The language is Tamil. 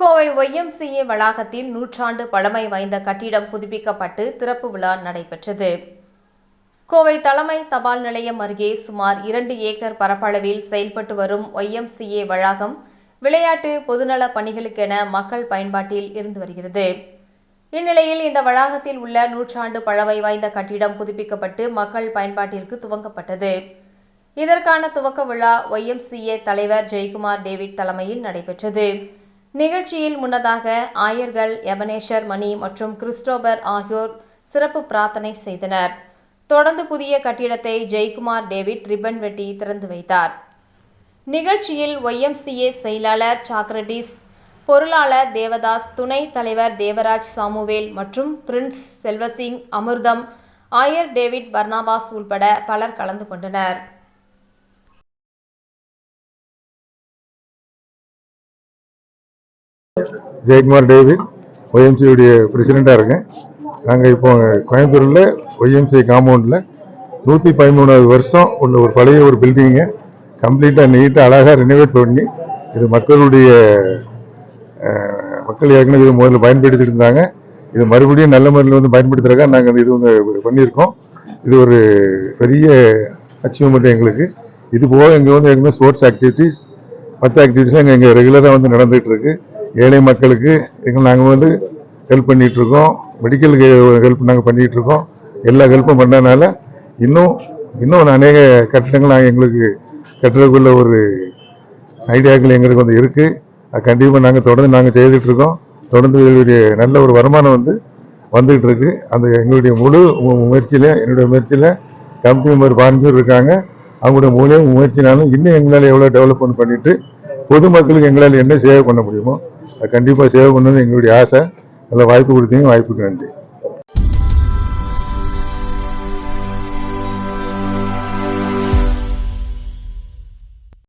கோவை ஒய்எம்சிஏ வளாகத்தில் நூற்றாண்டு பழமை வாய்ந்த கட்டிடம் புதுப்பிக்கப்பட்டு திறப்பு விழா நடைபெற்றது. கோவை தலைமை தபால் நிலையம் அருகே சுமார் இரண்டு ஏக்கர் பரப்பளவில் செயல்பட்டு வரும் ஒய்எம்சிஏ வளாகம் விளையாட்டு பொதுநல பணிகளுக்கென மக்கள் பயன்பாட்டில் இருந்து வருகிறது. இந்நிலையில் இந்த வளாகத்தில் உள்ள நூற்றாண்டு பழமை வாய்ந்த கட்டிடம் புதுப்பிக்கப்பட்டு மக்கள் பயன்பாட்டிற்கு துவங்கப்பட்டது. இதற்கான துவக்க விழா ஒய்எம்சிஏ தலைவர் ஜெயக்குமார் டேவிட் தலைமையில் நடைபெற்றது. நிகழ்ச்சியில் முன்னதாக ஆயர்கள் எபனேஷர் மணி மற்றும் கிறிஸ்டோபர் ஆகியோர் சிறப்பு பிரார்த்தனை செய்தனர். தொடர்ந்து புதிய கட்டிடத்தை ஜெய்குமார் டேவிட் ரிப்பன் வெட்டி திறந்து வைத்தார். நிகழ்ச்சியில் ஒய்எம்சிஏ செயலாளர் சாக்ரட்டிஸ் பொருளாளர் தேவதாஸ் துணைத் தலைவர் தேவராஜ் சாமுவேல் மற்றும் பிரின்ஸ் செல்வசிங் அமிர்தம் ஆயர் டேவிட் பர்னாபாஸ் உள்பட பலர் கலந்து கொண்டனர். ஜெயக்குமார் டேவிட் ஒய்எம்சியுடைய பிரசிடெண்ட்டாக இருக்கேன். நாங்கள் இப்போ கோயம்புத்தூரில் ஒய்எம்சி காம்பவுண்டில் நூற்றி பதிமூணாவது வருஷம் உள்ள ஒரு பழைய ஒரு பில்டிங்கை கம்ப்ளீட்டாக நீட்டாக அழகாக ரினோவேட் பண்ணி இது மக்களுடைய மக்கள் ஏற்கனவே இது முதல்ல பயன்படுத்திட்டு இருந்தாங்க இது மறுபடியும் நல்ல முறையில் வந்து பயன்படுத்துறதுக்காக நாங்கள் இது வந்து பண்ணியிருக்கோம். இது ஒரு பெரிய அச்சீவ்மெண்ட் எங்களுக்கு. இது போக இங்கே வந்து எங்கேயுமே ஸ்போர்ட்ஸ் ஆக்டிவிட்டீஸ் மற்ற ஆக்டிவிட்டீஸும் எங்கள் இங்கே ரெகுலராக வந்து நடந்துகிட்டு இருக்குது ஏழை மக்களுக்கு எங்கள் நாங்கள் வந்து ஹெல்ப் பண்ணிட்டு இருக்கோம் மெடிக்கலுக்கு ஹெல்ப் நாங்கள் பண்ணிகிட்ருக்கோம் எல்லா ஹெல்ப்பும் பண்ணனால இன்னும் இன்னும் அநேக கட்டிடங்கள் நாங்கள் எங்களுக்கு கட்டுறதுக்குள்ள ஒரு ஐடியாக்கள் எங்களுக்கு வந்து இருக்குது அது கண்டிப்பாக நாங்கள் தொடர்ந்து நாங்கள் செய்துட்டு இருக்கோம் தொடர்ந்து எங்களுடைய நல்ல ஒரு வருமானம் வந்து வந்துகிட்டு இருக்கு அந்த எங்களுடைய முழு முயற்சியில் என்னுடைய முயற்சியில் கம்பெனி மெம்பர் பாஞ்சு இருக்காங்க. அவங்களுடைய மூலியம் முயற்சினாலும் இன்னும் எங்களால் எவ்வளோ டெவலப்மெண்ட் பண்ணிட்டு பொதுமக்களுக்கு எங்களால் என்ன சேவை பண்ண முடியுமோ கண்டிப்பாக சேவை பண்ணணும்னு எங்களுடைய ஆசை. நல்ல வாய்ப்பு கொடுத்தீங்க. வாய்ப்புக்கு நன்றி.